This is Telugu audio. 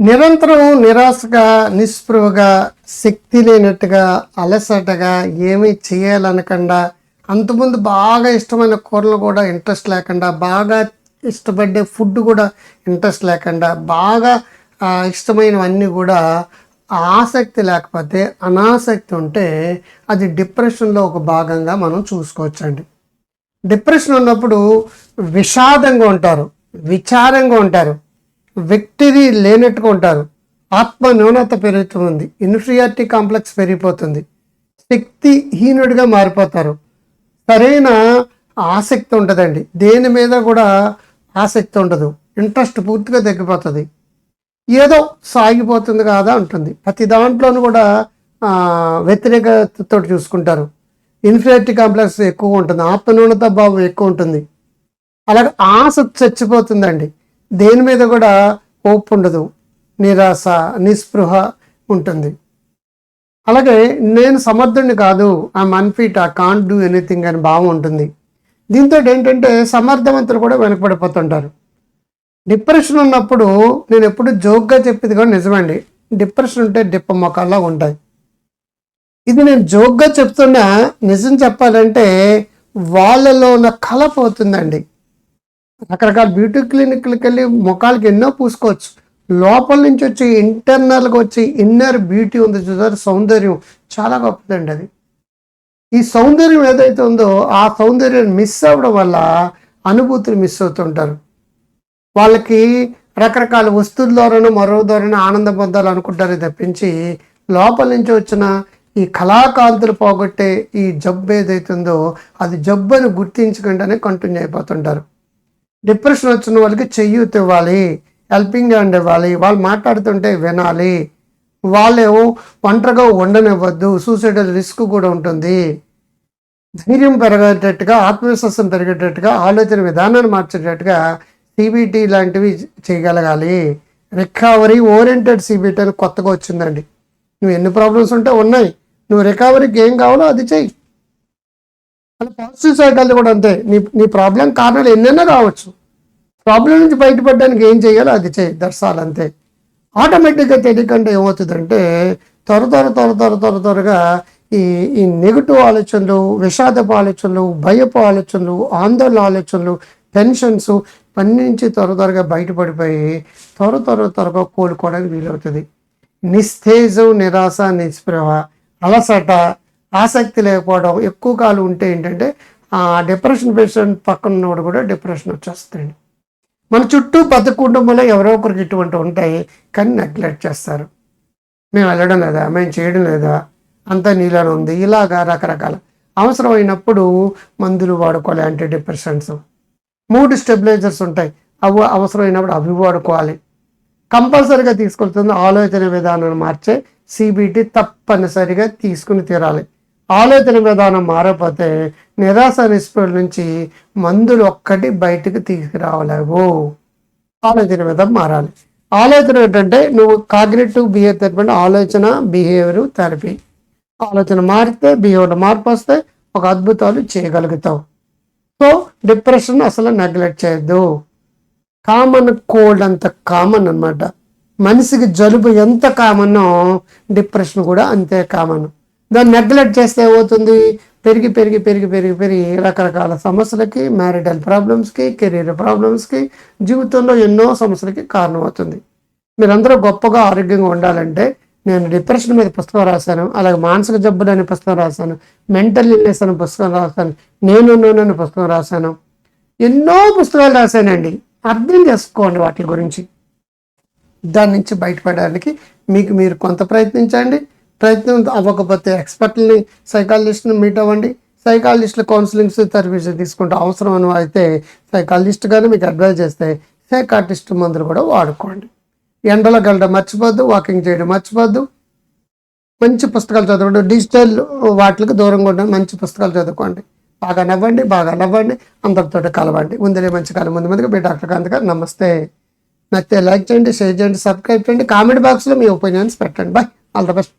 నిరంతరం నిరాశగా నిస్పృహగా శక్తి లేనట్టుగా అలసటగా ఏమీ చేయాలనకుండా అంతకుముందు బాగా ఇష్టమైన కూరలు కూడా ఇంట్రెస్ట్ లేకుండా బాగా ఇష్టపడే ఫుడ్ కూడా ఇంట్రెస్ట్ లేకుండా బాగా ఇష్టమైనవన్నీ కూడా ఆసక్తి లేకపోతే అనాసక్తి ఉంటే అది డిప్రెషన్లో ఒక భాగంగా మనం చూసుకోవచ్చండి. డిప్రెషన్ ఉన్నప్పుడు విషాదంగా ఉంటారు. విచారంగా ఉంటారు. వ్యక్తిది లేనట్టుగా ఉంటారు. ఆత్మ న్యూనత పెరుగుతుంది ఇన్ఫీరియారిటీ కాంప్లెక్స్ పెరిగిపోతుంది. శక్తిహీనుడిగా మారిపోతారు. సరైన ఆసక్తి ఉంటుందండి దేని మీద కూడా ఆసక్తి ఉండదు. ఇంట్రెస్ట్ పూర్తిగా తగ్గిపోతుంది. ఏదో సాగిపోతుంది కాదా ఉంటుంది ప్రతి దాంట్లోనూ కూడా వ్యతిరేకతతో చూసుకుంటారు. ఇన్ఫీరియారిటీ కాంప్లెక్స్ ఎక్కువ ఉంటుంది. ఆత్మన్యూనత భావం ఎక్కువ ఉంటుంది. అలాగే ఆశ చచ్చిపోతుందండి. దేని మీద కూడా ఓపు ఉండదు. నిరాశ నిస్పృహ ఉంటుంది. అలాగే నేను సమర్థుడిని కాదు. I unfit I can't do anything అని భావం ఉంటుంది. దీంతో ఏంటంటే సమర్థవంతులు కూడా వెనకబడిపోతుంటారు. డిప్రెషన్ ఉన్నప్పుడు నేను ఎప్పుడు జోక్గా చెప్పేది కూడా నిజమండి డిప్రెషన్ ఉంటే డిప్ప మొక్కల్లా ఉంటాయి. ఇది నేను జోక్గా చెప్తున్నా నిజం చెప్పాలంటే వాళ్ళలో ఉన్న కళ పోతుందండి రకరకాల బ్యూటీ క్లినిక్లకి వెళ్ళి ముఖాలకి ఎన్నో పూసుకోవచ్చు. లోపల నుంచి వచ్చి ఇంటర్నల్గా వచ్చి ఇన్నర్ బ్యూటీ ఉంది చూసారు? సౌందర్యం. చాలా గొప్పదండి అది. ఈ సౌందర్యం ఏదైతే ఉందో ఆ సౌందర్యం మిస్ అవ్వడం వల్ల అనుభూతులు మిస్ అవుతుంటారు వాళ్ళకి రకరకాల వస్తువుల ద్వారానో మరో ద్వారానో ఆనందం పొందాలనుకుంటారు తప్పించి లోపల నుంచి వచ్చిన ఈ కళాకాంతులు పోగొట్టే ఈ జబ్బు ఏదైతుందో అది జబ్బు అని గుర్తించకుండానే కంటిన్యూ అయిపోతుంటారు. డిప్రెషన్ వచ్చిన వాళ్ళకి చెయ్యూత్ ఇవ్వాలి హెల్పింగ్ హ్యాండ్ ఇవ్వాలి వాళ్ళు మాట్లాడుతుంటే వినాలి. వాళ్ళేమో ఒంటరిగా ఉండనివ్వద్దు సూసైడల్ రిస్క్ కూడా ఉంటుంది. ధైర్యం పెరిగేటట్టుగా ఆత్మవిశ్వాసం పెరిగేటట్టుగా ఆలోచన విధానాన్ని మార్చేటట్టుగా సిబిటి లాంటివి చేయగలగాలి. రికవరీ ఓరియంటెడ్ సిబిటీ అని కొత్తగా వచ్చిందండి. నువ్వు ఎన్ని ప్రాబ్లమ్స్ ఉంటే ఉన్నాయి. నువ్వు రికవరీకి ఏం కావాలో అది చెయ్యి. అలా పాజిటివ్ సైకాలజీ కూడా అంతే. నీ నీ ప్రాబ్లం కారణాలు ఎన్నైనా రావచ్చు. ప్రాబ్లం నుంచి బయటపడడానికి ఏం చేయాలో అది చేయి. దర్శాలు అంతే. ఆటోమేటిక్గా తెలియకుండా ఏమవుతుందంటే త్వర త్వర త్వర త్వర త్వర త్వరగా ఈ ఈ నెగిటివ్ ఆలోచనలు విషాదపు ఆలోచనలు భయపు ఆలోచనలు ఆందోళన ఆలోచనలు టెన్షన్స్ పని నుంచి త్వర త్వరగా బయటపడిపోయి త్వర త్వర త్వరగా కోలుకోవడానికి వీలవుతుంది. నిస్తేజం నిరాశ నిస్పృహ అలసట ఆసక్తి లేకపోవడం ఎక్కువ కాలం ఉంటే ఏంటంటే ఆ డిప్రెషన్ పేషెంట్ పక్కన ఉన్నవాడు కూడా డిప్రెషన్ వచ్చేస్తుంది మన చుట్టూ పెద్ద కుటుంబంలో ఎవరో ఒకరికి ఇటువంటి ఉంటాయి కానీ నెగ్లెక్ట్ చేస్తారు. మేము వెళ్ళడం లేదా? మేము చేయడం లేదా? అంతా నీలోనే ఉంది. ఇలాగా రకరకాల అవసరమైనప్పుడు మందులు వాడుకోవాలి యాంటీ డిప్రెషన్స్ మూడు స్టెబిలైజర్స్ ఉంటాయి. అవి అవసరమైనప్పుడు అవి వాడుకోవాలి. కంపల్సరీగా తీసుకెళ్తుంది. ఆలోచన విధానాన్ని మార్చే సిబిటి తప్పనిసరిగా తీసుకుని తీరాలి. ఆలోచన విధానం మారకపోతే నిరాశ నిస్పృహల నుంచి మందులు ఒక్కటి బయటకు తీసుకురావలేవు. ఆలోచన విధానం మారాలి. ఆలోచన ఏంటంటే నువ్వు కాగ్నేటివ్ బిహేవియర్ థెరపీ ఆలోచన బిహేవియర్ థెరపీ ఆలోచన మారితే బిహేవియర్ మార్పు వస్తే ఒక అద్భుతాలు చేయగలుగుతావు. సో డిప్రెషన్ అసలు నెగ్లెక్ట్ చేయొద్దు. కామన్ కోల్డ్ అంత కామన్ అన్నమాట. మనిషికి జలుబు ఎంత కామనో డిప్రెషన్ కూడా అంతే కామన్. దాన్ని నెగ్లెక్ట్ చేస్తే ఏమవుతుంది? పెరిగి పెరిగి పెరిగి పెరిగి పెరిగి రకరకాల సమస్యలకి మ్యారిటల్ ప్రాబ్లమ్స్కి కెరీర్ ప్రాబ్లమ్స్కి జీవితంలో ఎన్నో సమస్యలకి కారణమవుతుంది. మీరందరూ గొప్పగా ఆరోగ్యంగా ఉండాలంటే నేను డిప్రెషన్ మీద పుస్తకం రాశాను అలాగే మానసిక జబ్బులు అనే పుస్తకం రాశాను మెంటల్ ఇల్నెస్ అనే పుస్తకం రాశాను నేను అనే పుస్తకం రాశాను. ఎన్నో పుస్తకాలు రాశానండి. అర్థం చేసుకోండి వాటి గురించి. దాని నుంచి బయటపడడానికి మీకు మీరు కొంత ప్రయత్నించండి. ప్రయత్నం అవ్వకపోతే ఎక్స్పర్ట్ని సైకాలజిస్ట్ని మీట్ అవ్వండి. సైకాలజిస్టుల కౌన్సిలింగ్స్ థెరపీస్ తీసుకుంటే అవసరం అని అయితే సైకాలజిస్ట్ కానీ మీకు అడ్వైజ్ చేస్తే సైకాటిస్ట్ మందులు కూడా వాడుకోండి. ఎండలో గెలడం మర్చిపోద్దు వాకింగ్ చేయడం మర్చిపోద్దు. మంచి పుస్తకాలు చదవండి. డిజిటల్ వాటికి దూరంగా ఉండండి మంచి పుస్తకాలు చదువుకోండి. బాగా నవ్వండి బాగా నవ్వండి అందరితో కలవండి. ముందరే మంచి కాలం ముందు ముందుగా మీ డాక్టర్ కాంత్ గారు నమస్తే. నచ్చితే లైక్ చేయండి షేర్ చేయండి సబ్స్క్రైబ్ చేయండి. కామెంట్ బాక్స్లో మీ ఒపీనియన్స్ పెట్టండి. బాయ్. All the best.